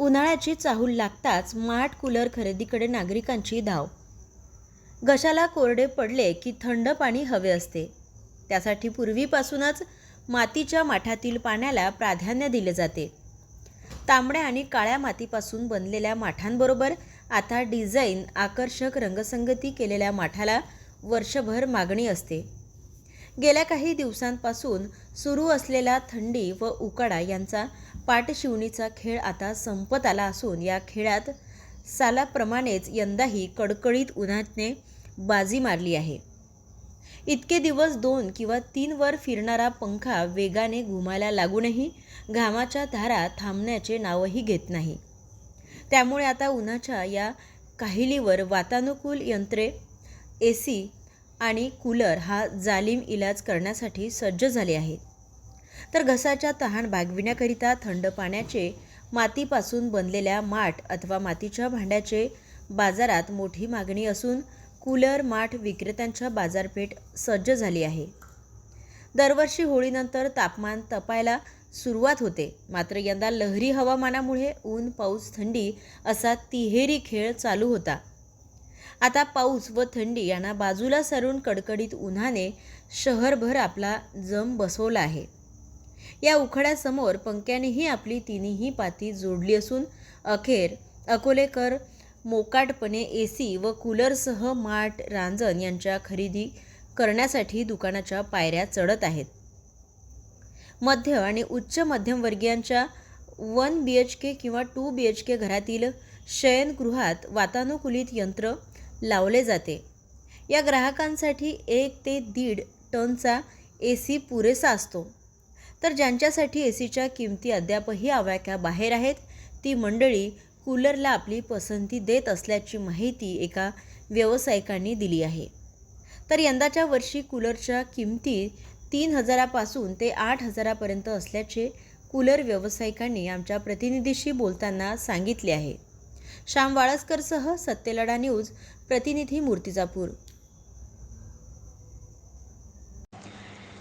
उन्हाळ्याची चाहूल लागताच माठ कूलर खरेदीकडे नागरिकांची धाव. घशाला कोरडे पडले की थंड पाणी हवे असते. त्यासाठी पूर्वीपासूनच मातीच्या माठातील पाण्याला प्राधान्य दिले जाते. तांबड्या आणि काळ्या मातीपासून बनलेल्या माठांबरोबर आता डिझाईन आकर्षक रंगसंगती केलेल्या माठाला वर्षभर मागणी असते. गेल्या काही दिवसांपासून सुरू असलेला थंडी व उकाडा यांचा पाठशिवणीचा खेळ आता संपत आला असून या खेळात सालाप्रमाणेच यंदाही कडकडीत उन्हाने बाजी मारली आहे. इतके दिवस दोन किंवा तीन वर फिरणारा पंखा वेगाने घुमायला लागूनही घामाच्या धारा थांबण्याचे नावही घेत नाही. त्यामुळे आता उन्हाच्या या काहिलीवर वातानुकूल यंत्रे ए सी आणि कूलर हा जालीम इलाज करण्यासाठी सज्ज झाले आहेत. तर घसाच्या तहान भागविण्याकरिता थंड पाण्याचे मातीपासून बनलेल्या माठ अथवा मातीच्या भांड्याचे बाजारात मोठी मागणी असून कूलर माठ विक्रेत्यांच्या बाजारपेठ सज्ज झाली आहे. दरवर्षी होळीनंतर तापमान तपायला सुरुवात होते. मात्र यंदा लहरी हवामानामुळे ऊन पाऊस थंडी असा तिहेरी खेळ चालू होता. आता पाऊस व थंडी यांना बाजूला सरून कडकडीत उन्हाने शहरभर आपला जम बसवला आहे. या उखड्यासमोर पंक्यानेही आपली तिन्ही पाती जोडली असून अखेर अकोलेकर मोकाटपणे ए सी व कूलरसह माठ रांजण यांच्या खरेदी करण्यासाठी दुकानाच्या पायऱ्या चढत आहेत. मध्य आणि उच्च मध्यमवर्गीयांच्या वन बी एच के किंवा टू बी एच के घरातील शयनगृहात वातानुकूलित यंत्र लावले जाते. या ग्राहकांसाठी एक ते दीड टनचा ए सी पुरेसा असतो. तर ज्यांच्यासाठी ए सीच्या किमती अद्यापही आवाक्याबाहेर आहेत ती मंडळी कूलरला आपली पसंती देत असल्याची माहिती एका व्यावसायिकांनी दिली आहे. तर यंदाच्या वर्षी कूलरच्या किमती तीन हजारापासून ते आठ हजारापर्यंत असल्याचे कूलर व्यावसायिकांनी आमच्या प्रतिनिधीशी बोलताना सांगितले आहे. श्याम वाळसकरसह सत्यलढा न्यूज प्रतिनिधी मूर्तिजापूर.